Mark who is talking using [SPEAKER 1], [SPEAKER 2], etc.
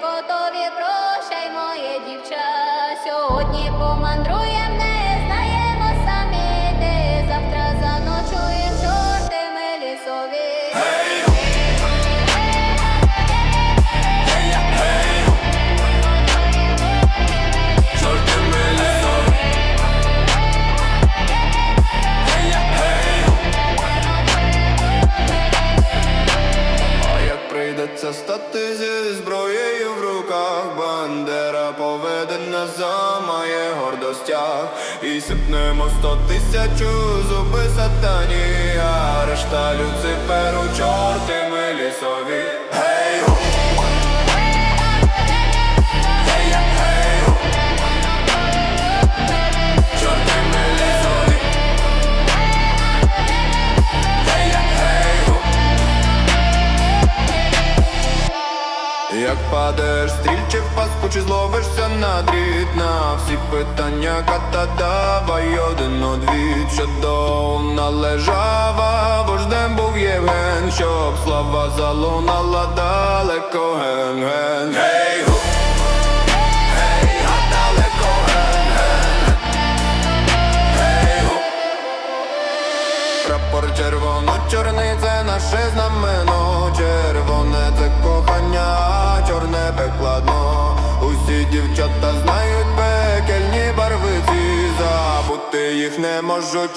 [SPEAKER 1] Котові прощай, моє дівча, сьогодні помандруєм не. Замає гордостях І сипнемо сто тисячу зуби сатані, а решта Люциферу, чорти ми лісові. Гей! гу! Як падаєш стрільче в паску, чи зловишся на дріт? На всі питання ката давай один одвід Що до належава. Вождем був Євген Щоб слава залунала далеко! Гей, гу! Прапор червоно-чорний це наше знамено. Червоне дівчата знають пекельні барвиці Забути їх не можу